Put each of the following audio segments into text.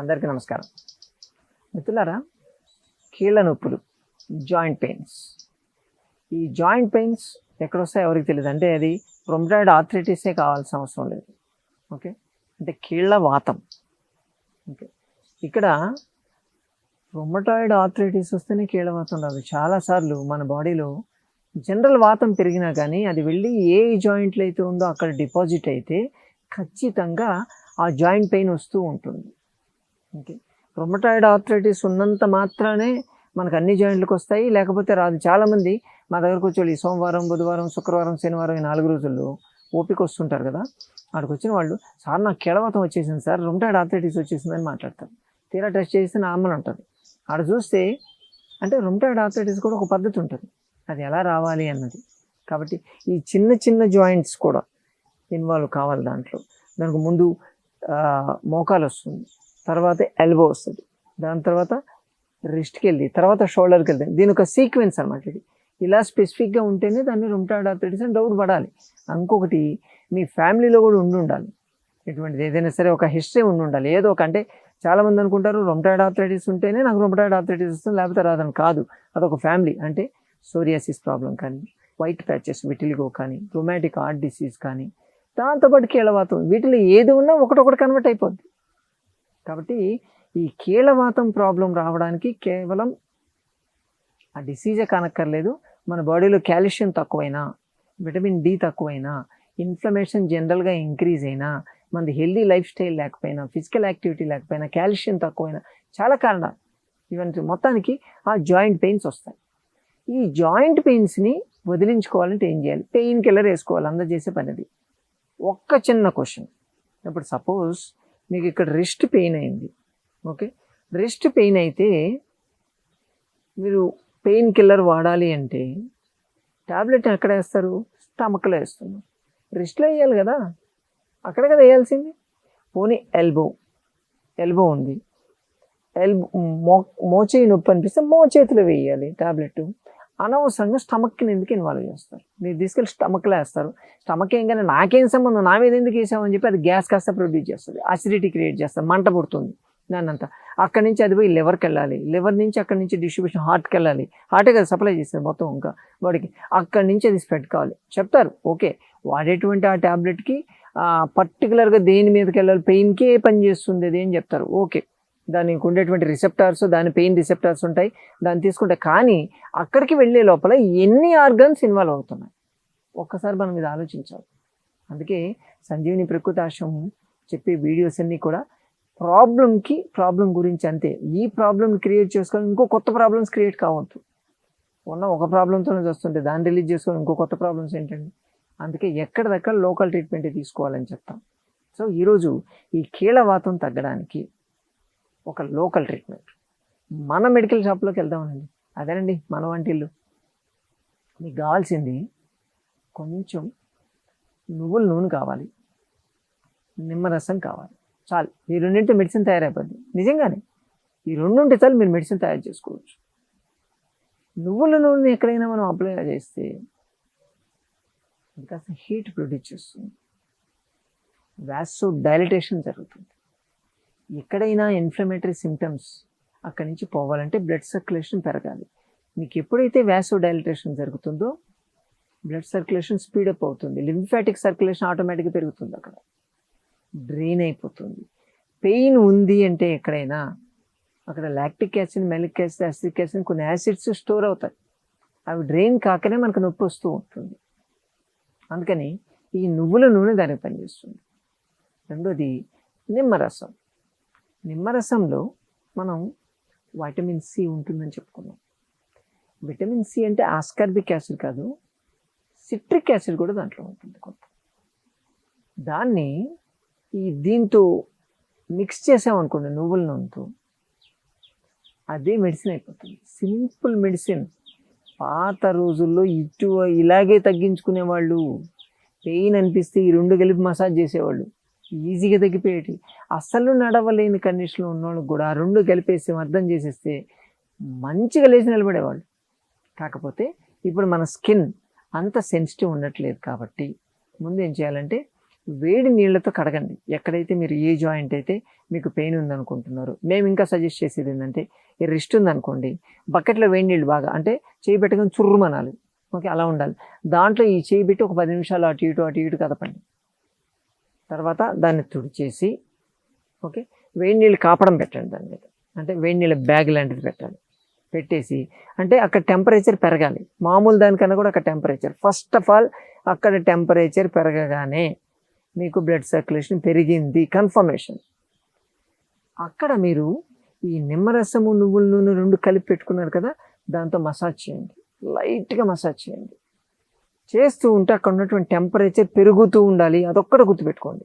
అందరికీ నమస్కారం. మిత్రులారా కీళ్ళ నొప్పులు జాయింట్ పెయిన్స్. ఈ జాయింట్ పెయిన్స్ ఎక్కడొస్తాయో ఎవరికి తెలియదు అంటే అది రొమటాయిడ్ ఆర్థరైటిసే కావాల్సిన అవసరం లేదు. ఓకే? అంటే కీళ్ళ వాతం. ఓకే? ఇక్కడ రొమటాయిడ్ ఆర్థరైటిస్ వస్తేనే కీళ్ళ వాతం రాదు. చాలాసార్లు మన బాడీలో జనరల్ వాతం పెరిగినా కానీ అది వెళ్ళి ఏ జాయింట్లు అయితే ఉందో అక్కడ డిపాజిట్ అయితే ఖచ్చితంగా ఆ జాయింట్ పెయిన్ వస్తూ ఉంటుంది. ఓకే. రొమటాయిడ్ ఆర్థరైటిస్ ఉన్నంత మాత్రానే మనకు అన్ని జాయింట్లకు వస్తాయి. లేకపోతే రాదు. చాలామంది మా దగ్గరకు వచ్చి ఈ సోమవారం బుధవారం శుక్రవారం శనివారం ఈ నాలుగు రోజుల్లో ఓపిక వస్తుంటారు కదా. అక్కడికి వచ్చిన వాళ్ళు సార్ నాకు కేళవాతం వచ్చేసింది సార్. రొమటాయిడ్ ఆర్థరైటిస్ వచ్చేసిందని మాట్లాడతారు. తీరా టెస్ట్ చేస్తే నార్మల్ ఉంటుంది. ఆడ చూస్తే అంటే రొమటాయిడ్ ఆర్థరైటిస్ కూడా ఒక పద్ధతి ఉంటుంది. అది ఎలా రావాలి అన్నది. కాబట్టి ఈ చిన్న చిన్న జాయింట్స్ కూడా ఇన్వాల్వ్ కావాలి దాంట్లో. దానికి ముందు మోకాలు వస్తుంది. తర్వాత ఎల్బో వస్తుంది. దాని తర్వాత రిస్ట్కి వెళ్ళి తర్వాత షోల్డర్కి వెళ్తుంది దీని ఒక సీక్వెన్స్ అనమాట ఇది. ఇలా స్పెసిఫిక్గా ఉంటేనే దాన్ని రుమ్టాయిడ్ ఆర్థరైటిస్ అని డౌట్ పడాలి. ఇంకొకటి మీ ఫ్యామిలీలో కూడా ఉండి ఉండాలి. ఎటువంటిది ఏదైనా సరే ఒక హిస్టరీ ఉండి ఉండాలి. ఏదో ఒక అంటే చాలామంది అనుకుంటారు రొమటాయిడ్ ఆర్థరైటిస్ ఉంటేనే నాకు రొమటాయిడ్ ఆర్థరైటిస్ వస్తుంది లేకపోతే రాదని కాదు. అదొక ఫ్యామిలీ అంటే సోరియాసిస్ ప్రాబ్లం కానీ వైట్ ప్యాచెస్ విటిలిగో కానీ రొమాటిక్ హార్ట్ డిసీజ్ కానీ దాంతోపాటు కీళ్ళవాతం వీటిలో ఏది ఉన్నా ఒకటొకటి కన్వర్ట్ అయిపోద్ది. కాబట్టి ఈ కీళ్ళవాతం ప్రాబ్లం రావడానికి కేవలం ఆ డిసీజే కనక్కర్లేదు. మన బాడీలో కాల్షియం తక్కువైనా విటమిన్ డి తక్కువైనా ఇన్ఫ్లమేషన్ జనరల్గా ఇంక్రీజ్ అయినా మనది హెల్దీ లైఫ్ స్టైల్ లేకపోయినా ఫిజికల్ యాక్టివిటీ లేకపోయినా కాల్షియం తక్కువైనా చాలా కారణాలు. ఇవన్నీ మొత్తానికి ఆ జాయింట్ పెయిన్స్ వస్తాయి. ఈ జాయింట్ పెయిన్స్ని వదిలించుకోవాలంటే ఏం చేయాలి? పెయిన్ కిల్లర్ వేసుకోవాలి. అందజేసే పనిది. పని అది ఒక్క చిన్న క్వశ్చన్. ఇప్పుడు సపోజ్ మీకు ఇక్కడ రిస్ట్ పెయిన్ అయింది. ఓకే? రిస్ట్ పెయిన్ అయితే మీరు పెయిన్ కిల్లర్ వాడాలి అంటే టాబ్లెట్ ఎక్కడ వేస్తారు? స్టమక్లో వేస్తున్నారు రిస్ట్లో వేయాలి కదా? అక్కడ కదా వేయాల్సింది? పోనీ ఎల్బో ఎల్బో ఉంది. ఎల్బో మో మోచేయి నొప్పి అనిపిస్తే మోచేతిలో వేయాలి టాబ్లెట్ అనవసరంగా స్టమక్ని ఎందుకు ఇన్వాల్వ్ చేస్తారు? మీరు తీసుకెళ్ళి స్టమక్లో వేస్తారు. స్టమక్ ఏం కానీ నాకేం సంబంధం? నా మీద ఎందుకు వేసామని చెప్పి అది గ్యాస్ కాస్త ప్రొడ్యూస్ చేస్తుంది. అసిడిటీ క్రియేట్ చేస్తుంది. మంట పుడుతుంది. దాన్నంతా. అక్కడి నుంచి అది పోయి లివర్కి వెళ్ళాలి. లివర్ నుంచి అక్కడి నుంచి డిస్ట్రిబ్యూషన్ హార్ట్కి వెళ్ళాలి. హార్టే కదా సప్లై చేస్తారు మొత్తం ఇంకా బాడీకి. అక్కడి నుంచి అది స్ప్రెడ్ కావాలి. చెప్తారు. ఓకే. వాడేటువంటి ఆ ట్యాబ్లెట్కి పర్టికులర్గా దేని మీదకి వెళ్ళాలి? పెయిన్కే పని చేస్తుంది అది అని చెప్తారు. ఓకే. దానికి ఉండేటువంటి రిసెప్టార్స్ దాని పెయిన్ రిసెప్టార్స్ ఉంటాయి. దాన్ని తీసుకుంటే కానీ అక్కడికి వెళ్ళే లోపల ఎన్ని ఆర్గన్స్ ఇన్వాల్వ్ అవుతున్నాయి? ఒక్కసారి మనం ఇది ఆలోచించాలి. అందుకే సంజీవిని ప్రకృతాశ్రమం చెప్పే వీడియోస్ అన్నీ కూడా ప్రాబ్లంకి ప్రాబ్లం గురించి అంతే. ఈ ప్రాబ్లం క్రియేట్ చేసుకొని ఇంకో కొత్త ప్రాబ్లమ్స్ క్రియేట్ కావద్దు. ఉన్న ఒక ప్రాబ్లంతోనే వస్తుంటే దాన్ని రిలీజ్ చేసుకొని ఇంకో కొత్త ప్రాబ్లమ్స్ ఏంటండి? అందుకే ఎక్కడిదక్కడ లోకల్ ట్రీట్మెంటే తీసుకోవాలని చెప్తాం. సో ఈరోజు ఈ కీళ్ళవాతం తగ్గడానికి ఒక లోకల్ ట్రీట్మెంట్. మన మెడికల్ షాప్లోకి వెళ్దామనండి. అదేనండి మన వంటిల్లు. మీకు కావాల్సింది కొంచెం నువ్వుల నూనె కావాలి. నిమ్మరసం కావాలి. చాలు. ఈ రెండింటి మెడిసిన్ తయారైపోద్ది నిజంగానే ఈ రెండు ఉంటే చాలు మీరు మెడిసిన్ తయారు చేసుకోవచ్చు. నువ్వుల నూనె ఎక్కడైనా మనం అప్లై చేస్తే అది కాస్త హీట్ ప్రొడ్యూస్ చేస్తుంది. వ్యాసో డైలటేషన్ జరుగుతుంది. ఎక్కడైనా ఇన్ఫ్లమేటరీ సిమ్టమ్స్ అక్కడి నుంచి పోవాలంటే బ్లడ్ సర్క్యులేషన్ పెరగాలి. మీకు ఎప్పుడైతే వ్యాసో డైలటేషన్ జరుగుతుందో బ్లడ్ సర్క్యులేషన్ స్పీడప్ అవుతుంది. లింఫాటిక్ సర్క్యులేషన్ ఆటోమేటిక్గా పెరుగుతుంది అక్కడ. డ్రెయిన్ అయిపోతుంది. పెయిన్ ఉంది అంటే ఎక్కడైనా అక్కడ lactic acid malic acid acidic acid కొన్ని యాసిడ్స్ స్టోర్ అవుతాయి. అవి డ్రెయిన్ కాకనే మనకు నొప్పి వస్తూ ఉంటుంది. అందుకని ఈ నువ్వుల నూనె దానికి పనిచేస్తుంది. రెండోది నిమ్మరసం నిమ్మరసంలో మనం వైటమిన్ సి ఉంటుందని చెప్పుకున్నాం. విటమిన్ సి అంటే ఆస్కార్బిక్ యాసిడ్ కాదు సిట్రిక్ యాసిడ్ కూడా దాంట్లో ఉంటుంది కొంత. దాన్ని ఈ దీంతో మిక్స్ చేసామనుకోండి నువ్వుల నూనెతో అదే మెడిసిన్ అయిపోతుంది. సింపుల్ మెడిసిన్ పాత రోజుల్లో ఇటు ఇలాగే తగ్గించుకునే వాళ్ళు పెయిన్ అనిపిస్తే ఈ రెండు కలిపి మసాజ్ చేసేవాళ్ళు. ఈజీగా తగ్గిపోయేటి. అస్సలు నడవలేని కండిషన్లో ఉన్నవాళ్ళు కూడా రెండు కలిపేసి అర్థం చేసేస్తే మంచిగా లేచి నిలబడేవాళ్ళు. కాకపోతే ఇప్పుడు మన స్కిన్ అంత సెన్సిటివ్ ఉండట్లేదు కాబట్టి ముందు ఏం చేయాలంటే వేడి నీళ్ళతో కడగండి. ఎక్కడైతే మీరు ఏ జాయింట్ అయితే మీకు పెయిన్ ఉందనుకుంటున్నారు. మేము ఇంకా సజెస్ట్ చేసేది ఏంటంటే ఈ రిస్ట్ ఉందనుకోండి. బకెట్లో వేడి నీళ్ళు బాగా అంటే చేయి పెట్టుకొని చుర్రుమనాలి. ఓకే అలా ఉండాలి. దాంట్లో ఈ చేయి పెట్టి ఒక పది నిమిషాలు అటు ఇటు అటు ఇటు కదపండి. తర్వాత దాన్ని తుడిచేసి ఓకే వేడి నీళ్ళు కాపడం పెట్టండి దాని మీద. అంటే వేడి నీళ్ళ బ్యాగ్ లాంటిది పెట్టాలి పెట్టేసి అంటే అక్కడ టెంపరేచర్ పెరగాలి. మామూలు దానికన్నా కూడా అక్కడ టెంపరేచర్. ఫస్ట్ ఆఫ్ ఆల్ అక్కడ టెంపరేచర్ పెరగగానే మీకు బ్లడ్ సర్క్యులేషన్ పెరిగింది. కన్ఫర్మేషన్. అక్కడ మీరు ఈ నిమ్మరసము నువ్వుల నూనె రెండు కలిపి పెట్టుకున్నారు కదా దాంతో మసాజ్ చేయండి. లైట్గా మసాజ్ చేయండి. చేస్తూ ఉంటే అక్కడ ఉన్నటువంటి టెంపరేచర్ పెరుగుతూ ఉండాలి. అదొక్కటి గుర్తుపెట్టుకోండి.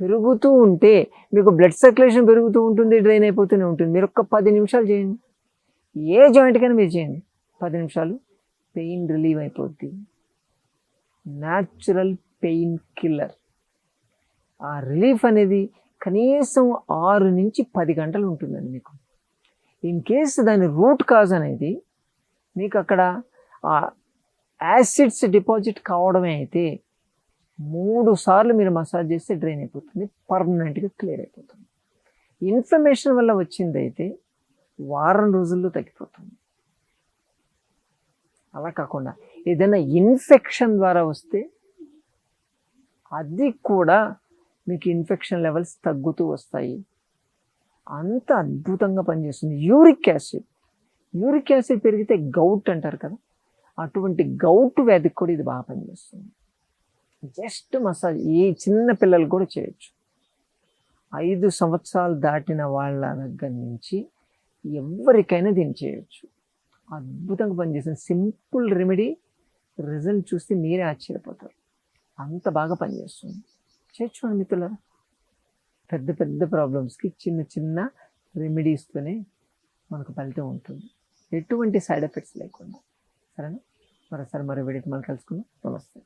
పెరుగుతూ ఉంటే మీకు బ్లడ్ సర్క్యులేషన్ పెరుగుతూ ఉంటుంది డ్రైన్ అయిపోతూనే ఉంటుంది. మీరు ఒక్క పది నిమిషాలు చేయండి. ఏ జాయింట్కైనా మీరు చేయండి. పది నిమిషాలు పెయిన్ రిలీవ్ అయిపోద్ది. Natural pain killer. ఆ రిలీఫ్ అనేది కనీసం ఆరు నుంచి పది గంటలు ఉంటుందండి మీకు. ఇన్ కేస్ దాని రూట్ కాజ్ అనేది మీకు అక్కడ ఆ యాసిడ్స్ డిపాజిట్ కావడమే అయితే మూడు సార్లు మీరు మసాజ్ చేస్తే డ్రైన్ అయిపోతుంది పర్మనెంట్గా క్లియర్ అయిపోతుంది. ఇన్ఫ్లమేషన్ వల్ల వచ్చింది అయితే వారం రోజుల్లో తగ్గిపోతుంది. అలా కాకుండా ఏదైనా ఇన్ఫెక్షన్ ద్వారా వస్తే అది కూడా మీకు ఇన్ఫెక్షన్ లెవెల్స్ తగ్గుతూ వస్తాయి. అంత అద్భుతంగా పనిచేస్తుంది. Uric acid. యూరిక్ యాసిడ్ పెరిగితే గౌట్ అంటారు కదా అటువంటి గౌట్ వ్యాధికి కూడా ఇది బాగా పనిచేస్తుంది. జస్ట్ మసాజ్ ఈ చిన్న పిల్లలు కూడా చేయొచ్చు. ఐదు సంవత్సరాలు దాటిన వాళ్ళ దగ్గర నుంచి ఎవరికైనా దీన్ని చేయొచ్చు. అద్భుతంగా పనిచేసిన సింపుల్ రెమెడీ రిజల్ట్ చూస్తే మీరే ఆశ్చర్యపోతారు. అంత బాగా పనిచేస్తుంది. చేర్చుకోండి మిత్రులారా. పెద్ద పెద్ద ప్రాబ్లమ్స్కి చిన్న చిన్న రెమెడీస్తోనే మనకు ఫలితం ఉంటుంది. ఎటువంటి సైడ్ ఎఫెక్ట్స్ లేకుండా. సరేనా? మరోసారి మరో వీడియోకి మనం కలుసుకుందాం. నమస్తే.